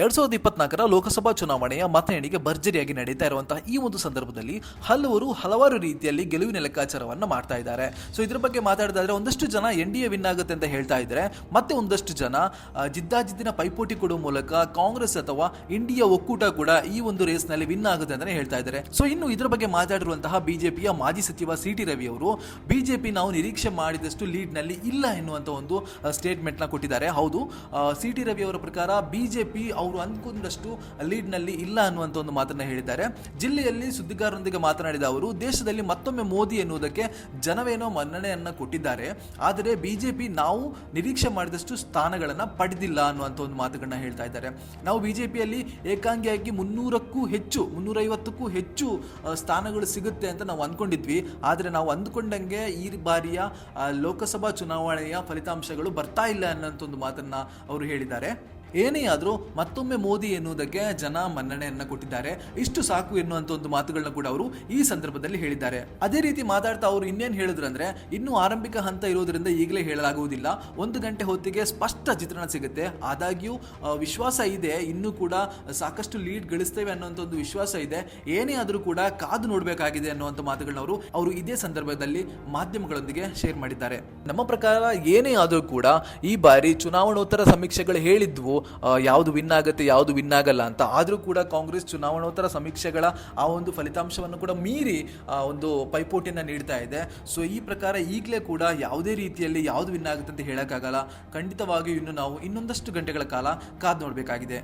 ಎರಡ್ ಸಾವಿರದ ಇಪ್ಪತ್ನಾಲ್ಕರ ಲೋಕಸಭಾ ಚುನಾವಣೆಯ ಮತ ಎಣಿಕೆ ಭರ್ಜರಿಯಾಗಿ ನಡೀತಾ ಇರುವಂತಹ ಈ ಒಂದು ಸಂದರ್ಭದಲ್ಲಿ ಹಲವರು ಹಲವಾರು ರೀತಿಯಲ್ಲಿ ಗೆಲುವಿನ ಲೆಕ್ಕಾಚಾರವನ್ನು ಮಾಡ್ತಾ ಇದ್ದಾರೆ. ಸೊ ಇದ್ರ ಬಗ್ಗೆ ಮಾತಾಡಿದಾದ್ರೆ ಒಂದಷ್ಟು ಜನ ಎನ್ ಡಿ ಎ ವಿನ್ ಆಗುತ್ತೆ ಅಂತ ಹೇಳ್ತಾ ಇದ್ದಾರೆ. ಮತ್ತೆ ಒಂದಷ್ಟು ಜನ ಜಿದ್ದಾಜಿದ್ದಿನ ಪೈಪೋಟಿ ಕೊಡುವ ಮೂಲಕ ಕಾಂಗ್ರೆಸ್ ಅಥವಾ ಇಂಡಿಯಾ ಒಕ್ಕೂಟ ಕೂಡ ಈ ಒಂದು ರೇಸ್ನಲ್ಲಿ ವಿನ್ ಆಗುತ್ತೆ ಅಂತಾನೆ ಹೇಳ್ತಾ ಇದ್ದಾರೆ. ಸೊ ಇನ್ನು ಇದ್ರ ಬಗ್ಗೆ ಮಾತಾಡಿರುವಂತಹ ಬಿಜೆಪಿಯ ಮಾಜಿ ಸಚಿವ ಸಿ ಟಿ ರವಿ ಅವರು, ಬಿಜೆಪಿ ನಾವು ನಿರೀಕ್ಷೆ ಮಾಡಿದಷ್ಟು ಲೀಡ್ನಲ್ಲಿ ಇಲ್ಲ ಎನ್ನುವಂತ ಒಂದು ಸ್ಟೇಟ್ಮೆಂಟ್ನ ಕೊಟ್ಟಿದ್ದಾರೆ. ಹೌದು ಸಿ ಟಿ ರವಿ ಅವರ ಪ್ರಕಾರ ಬಿಜೆಪಿ ಅವರು ಅಂದ್ಕೊಂಡಷ್ಟು ಲೀಡ್ನಲ್ಲಿ ಇಲ್ಲ ಅನ್ನುವಂಥ ಒಂದು ಮಾತನ್ನ ಹೇಳಿದ್ದಾರೆ. ಜಿಲ್ಲೆಯಲ್ಲಿ ಸುದ್ದಿಗಾರರೊಂದಿಗೆ ಮಾತನಾಡಿದ ಅವರು, ದೇಶದಲ್ಲಿ ಮತ್ತೊಮ್ಮೆ ಮೋದಿ ಎನ್ನುವುದಕ್ಕೆ ಜನವೇನೋ ಮನ್ನಣೆಯನ್ನು ಕೊಟ್ಟಿದ್ದಾರೆ. ಆದರೆ ಬಿಜೆಪಿ ನಾವು ನಿರೀಕ್ಷೆ ಮಾಡಿದಷ್ಟು ಸ್ಥಾನಗಳನ್ನು ಪಡೆದಿಲ್ಲ ಅನ್ನುವಂಥ ಒಂದು ಮಾತುಗಳನ್ನ ಹೇಳ್ತಾ ಇದ್ದಾರೆ. ನಾವು ಬಿಜೆಪಿಯಲ್ಲಿ ಏಕಾಂಗಿಯಾಗಿ ಮುನ್ನೂರಕ್ಕೂ ಹೆಚ್ಚು, ಮುನ್ನೂರೈವತ್ತಕ್ಕೂ ಹೆಚ್ಚು ಸ್ಥಾನಗಳು ಸಿಗುತ್ತೆ ಅಂತ ನಾವು ಅಂದ್ಕೊಂಡಿದ್ವಿ ಆದರೆ ನಾವು ಅಂದ್ಕೊಂಡಂಗೆ ಈ ಬಾರಿಯ ಲೋಕಸಭಾ ಚುನಾವಣೆಯ ಫಲಿತಾಂಶಗಳು ಬರ್ತಾ ಇಲ್ಲ ಅನ್ನೋಂಥ ಒಂದು ಮಾತನ್ನ ಅವರು ಹೇಳಿದ್ದಾರೆ. ಏನೇ ಆದರೂ ಮತ್ತೊಮ್ಮೆ ಮೋದಿ ಎನ್ನುವುದಕ್ಕೆ ಜನ ಮನ್ನಣೆಯನ್ನ ಕೊಟ್ಟಿದ್ದಾರೆ. ಇಷ್ಟು ಸಾಕು ಎನ್ನುವಂತ ಒಂದು ಮಾತುಗಳನ್ನ ಕೂಡ ಅವರು ಈ ಸಂದರ್ಭದಲ್ಲಿ ಹೇಳಿದ್ದಾರೆ. ಅದೇ ರೀತಿ ಮಾತಾಡ್ತಾ ಅವರು ಇನ್ನೇನು ಹೇಳಿದ್ರು ಅಂದ್ರೆ ಇನ್ನು ಆರಂಭಿಕ ಹಂತ ಇರೋದ್ರಿಂದ ಈಗಲೇ ಹೇಳಲಾಗುವುದಿಲ್ಲ. ಒಂದು ಗಂಟೆ ಹೊತ್ತಿಗೆ ಸ್ಪಷ್ಟ ಚಿತ್ರಣ ಸಿಗುತ್ತೆ. ಆದಾಗ್ಯೂ ವಿಶ್ವಾಸ ಇದೆ. ಇನ್ನೂ ಕೂಡ ಸಾಕಷ್ಟು ಲೀಡ್ ಗಳಿಸ್ತೇವೆ ಅನ್ನುವಂತ ಒಂದು ವಿಶ್ವಾಸ ಇದೆ. ಏನೇ ಆದರೂ ಕೂಡ ಕಾದು ನೋಡಬೇಕಾಗಿದೆ ಅನ್ನುವಂಥ ಮಾತುಗಳನ್ನ ಅವರು ಅವರು ಇದೇ ಸಂದರ್ಭದಲ್ಲಿ ಮಾಧ್ಯಮಗಳೊಂದಿಗೆ ಶೇರ್ ಮಾಡಿದ್ದಾರೆ. ನಮ್ಮ ಪ್ರಕಾರ ಏನೇ ಆದರೂ ಕೂಡ ಈ ಬಾರಿ ಚುನಾವಣೋತ್ತರ ಸಮೀಕ್ಷೆಗಳು ಹೇಳಿದ್ವು. ಯಾವುದು ವಿನ್ ಆಗುತ್ತೆ, ಯಾವುದು ವಿನ್ ಆಗಲ್ಲ ಅಂತ. ಆದರೂ ಕೂಡ ಕಾಂಗ್ರೆಸ್ ಚುನಾವಣೋತ್ತರ ಸಮೀಕ್ಷೆಗಳ ಆ ಒಂದು ಫಲಿತಾಂಶವನ್ನು ಕೂಡ ಮೀರಿ ಒಂದು ಪೈಪೋಟಿಯನ್ನು ನೀಡ್ತಾ ಇದೆ. ಸೊ ಈ ಪ್ರಕಾರ ಈಗಲೇ ಕೂಡ ಯಾವುದೇ ರೀತಿಯಲ್ಲಿ ಯಾವುದು ವಿನ್ ಆಗುತ್ತೆ ಅಂತ ಹೇಳೋಕ್ಕಾಗಲ್ಲ. ಖಂಡಿತವಾಗಿಯೂ ಇನ್ನು ನಾವು ಇನ್ನೊಂದಷ್ಟು ಗಂಟೆಗಳ ಕಾಲ ಕಾದು ನೋಡಬೇಕಾಗಿದೆ.